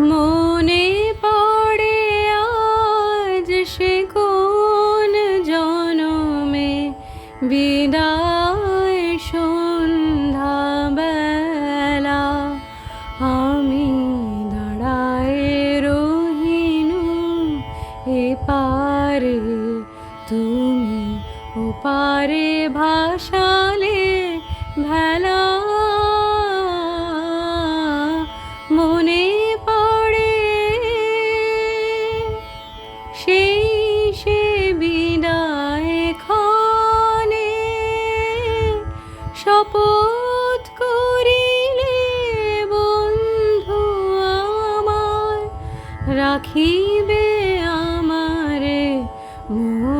মনে পড়ে আজ সে কোন জনমে? বিদায় সন্ধ্যাবেলা আমি দাঁড়ায় রহিনু এ পারে। তুমি ও পারে ভাসালে ভেলা সেই সে বিদায় খনে শপথ করিলে বন্ধু আমার রাখিবে আমারে মনে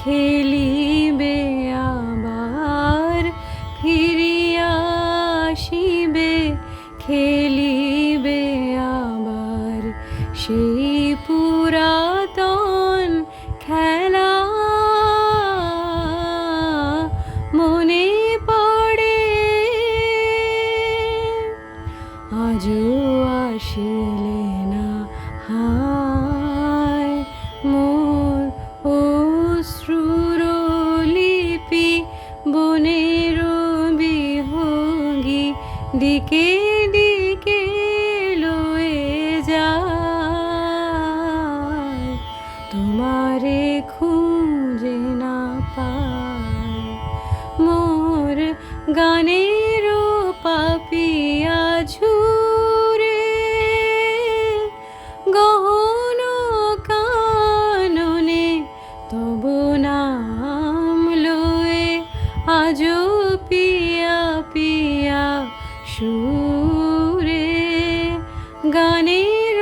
খেলিবে আবার ফিরিয়া আসিবে খেলিবে আবার। সেই পুরাতন খেলা মনে পড়ে আজও আসিলে দিকে দিকে লয়ে যায়। তোমারে খুঁজে না পায় মোর গানের সুরে গানের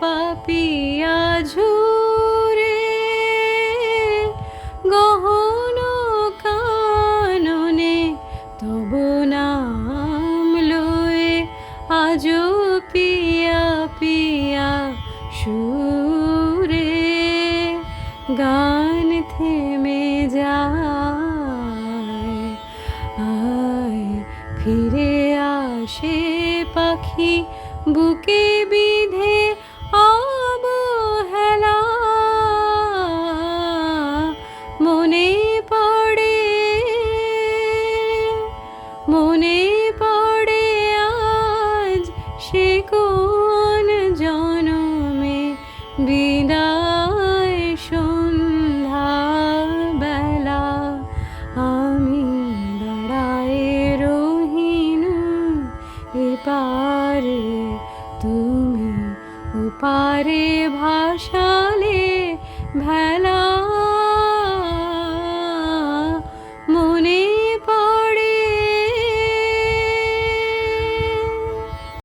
পাপিয়া ঝুরে গহন কাননে তব নাম লয়ে আজও পিয়া পিয়া সুরে গান থেমে ফিরে আসে পাখি বুকে বিধে অবহেলা। মনে পড়ে মনে পারে ভাসালে ভেলা